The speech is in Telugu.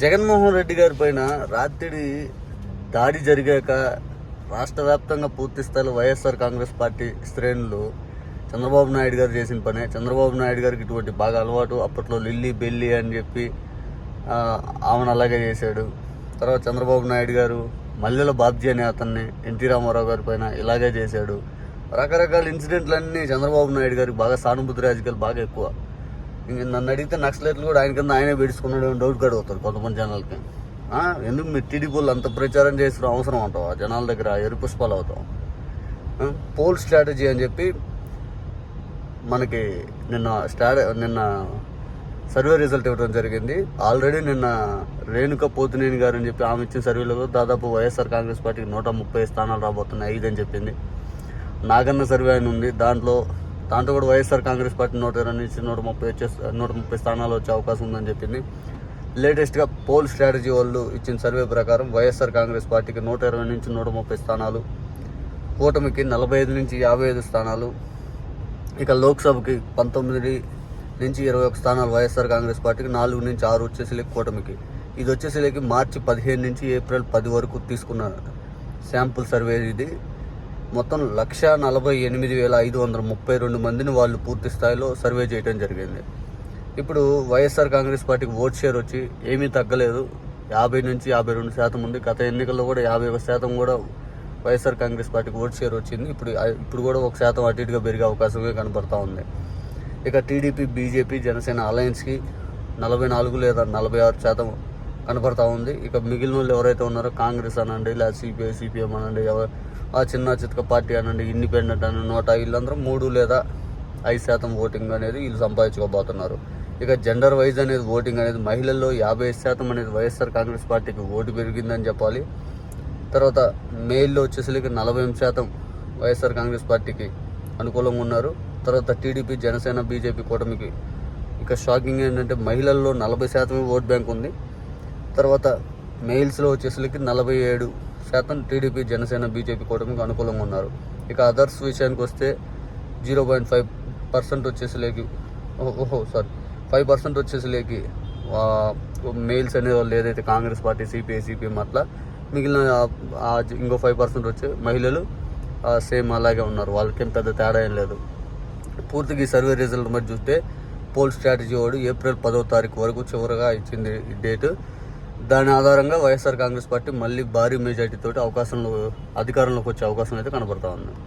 జగన్మోహన్ రెడ్డి గారి పైన రాత్రి దాడి జరిగాక రాష్ట్ర వ్యాప్తంగా పూర్తి స్థాయిలో వైఎస్ఆర్ కాంగ్రెస్ పార్టీ శ్రేణులు చంద్రబాబు నాయుడు గారు చేసిన పనే. చంద్రబాబు నాయుడు గారికి ఇటువంటి బాగా అలవాటు. అప్పట్లో లిల్లీ బెల్లి అని చెప్పి ఆమెను అలాగే చేశాడు. తర్వాత చంద్రబాబు నాయుడు గారు మల్లెల బాబ్జీ అనే అతన్ని ఎన్టీ రామారావు గారి పైన ఇలాగే చేశాడు. రకరకాల ఇన్సిడెంట్లన్నీ చంద్రబాబు నాయుడు గారికి బాగా సానుభూతి రాజకీయాలు బాగా ఎక్కువ. నన్ను అడిగితే నక్సలెట్లు కూడా ఆయన కింద ఆయనే పెడుచుకున్నాడు డౌట్ కూడా కొంతమంది జనాలకి. ఎందుకు మీరు టీడీపీలు అంత ప్రచారం చేసిన అవసరం అంటావా? జనాల దగ్గర ఎరుపుష్పాలు అవుతాం పోల్ స్ట్రాటజీ అని చెప్పి మనకి నిన్న స్టాడ నిన్న సర్వే రిజల్ట్ ఇవ్వడం జరిగింది. ఆల్రెడీ నిన్న రేణుక పోతినేని గారు అని చెప్పి ఆమె ఇచ్చిన సర్వేలో దాదాపు వైఎస్ఆర్ కాంగ్రెస్ పార్టీకి నూట ముప్పై స్థానాలు రాబోతున్నాయి ఐదు అని చెప్పింది. నాగన్న సర్వే అని ఉంది. దాంట్లో దాంతో కూడా వైఎస్ఆర్ కాంగ్రెస్ పార్టీ నూట ఇరవై నుంచి నూట ముప్పై వచ్చే నూట ముప్పై స్థానాలు వచ్చే అవకాశం ఉందని చెప్పింది. లేటెస్ట్గా పోల్ స్ట్రాటజీ వాళ్ళు ఇచ్చిన సర్వే ప్రకారం వైఎస్ఆర్ కాంగ్రెస్ పార్టీకి నూట ఇరవై నుంచి నూట ముప్పై స్థానాలు కూటమికి నలభై ఐదు నుంచి యాభై ఐదు స్థానాలు ఇక లోక్సభకి పంతొమ్మిది నుంచి ఇరవై ఒక స్థానాలు వైఎస్ఆర్ కాంగ్రెస్ పార్టీకి నాలుగు నుంచి ఆరు వచ్చేసరికి కూటమికి. ఇది వచ్చేసరికి మార్చి పదిహేను నుంచి ఏప్రిల్ పది వరకు తీసుకున్న శాంపుల్ సర్వే ఇది. మొత్తం లక్ష నలభై ఎనిమిది వేల ఐదు వందల ముప్పై రెండు మందిని వాళ్ళు పూర్తి స్థాయిలో సర్వే చేయడం జరిగింది. ఇప్పుడు వైఎస్ఆర్ కాంగ్రెస్ పార్టీకి ఓట్ షేర్ వచ్చి ఏమీ తగ్గలేదు. యాభై నుంచి యాభై రెండు శాతం ఉంది. గత ఎన్నికల్లో కూడా యాభై ఒక శాతం కూడా వైఎస్ఆర్ కాంగ్రెస్ పార్టీకి ఓట్ షేర్ వచ్చింది. ఇప్పుడు ఇప్పుడు కూడా ఒక శాతం అటు ఇటుగా పెరిగే అవకాశమే కనపడతా ఉంది. ఇక టీడీపీ బీజేపీ జనసేన అలయన్స్కి నలభై నాలుగు లేదా నలభై ఆరు శాతం కనపడతా ఉంది. ఇక మిగిలిన వాళ్ళు ఎవరైతే ఉన్నారో కాంగ్రెస్ అనండి లేదా సిపిఐ సిపిఎం అనండి ఎవరు ఆ చిన్న చితక పార్టీ అనండి ఇండిపెండెంట్ అని నోట వీళ్ళందరూ మూడు లేదా ఐదు శాతం ఓటింగ్ అనేది వీళ్ళు సంపాదించుకోబోతున్నారు. ఇక జెండర్ వైజ్ అనేది ఓటింగ్ అనేది మహిళల్లో యాభై ఐదు శాతం అనేది వైఎస్ఆర్ కాంగ్రెస్ పార్టీకి ఓటు పెరిగిందని చెప్పాలి. తర్వాత మేల్లో వచ్చేసరికి నలభై ఎనిమిది శాతం వైఎస్ఆర్ కాంగ్రెస్ పార్టీకి అనుకూలంగా ఉన్నారు. తర్వాత టీడీపీ జనసేన బీజేపీ కూటమికి. ఇక షాకింగ్ ఏంటంటే మహిళల్లో నలభై శాతమే ఓట్ బ్యాంక్ ఉంది. తర్వాత మెయిల్స్లో వచ్చేసరికి నలభై ఏడు శాతం టీడీపీ జనసేన బీజేపీ కూటమికి అనుకూలంగా ఉన్నారు. ఇక అదర్స్ విషయానికి వస్తే జీరో పాయింట్ ఫైవ్ పర్సెంట్ వచ్చేసరికి ఓహో సారీ ఫైవ్ పర్సెంట్ వచ్చేసరికి మెయిల్స్ అనే వాళ్ళు ఏదైతే కాంగ్రెస్ పార్టీ సిపిఐ సిపిఎం అట్లా మిగిలిన ఇంకో ఫైవ్ పర్సెంట్ వచ్చే మహిళలు సేమ్ అలాగే ఉన్నారు. వాళ్ళకేం పెద్ద తేడా ఏం లేదు. పూర్తిగా ఈ సర్వే రిజల్ట్ మరి చూస్తే పోల్ స్ట్రాటజీ వాడు ఏప్రిల్ పదో తారీఖు వరకు చివరగా ఇచ్చింది డేటు డేట్. దాని ఆధారంగా వైఎస్ఆర్ కాంగ్రెస్ పార్టీ మళ్ళీ భారీ మెజార్టీతో తోటి అవకాశంలో అధికారంలోకి వచ్చే అవకాశం అయితే కనబడతా ఉంది.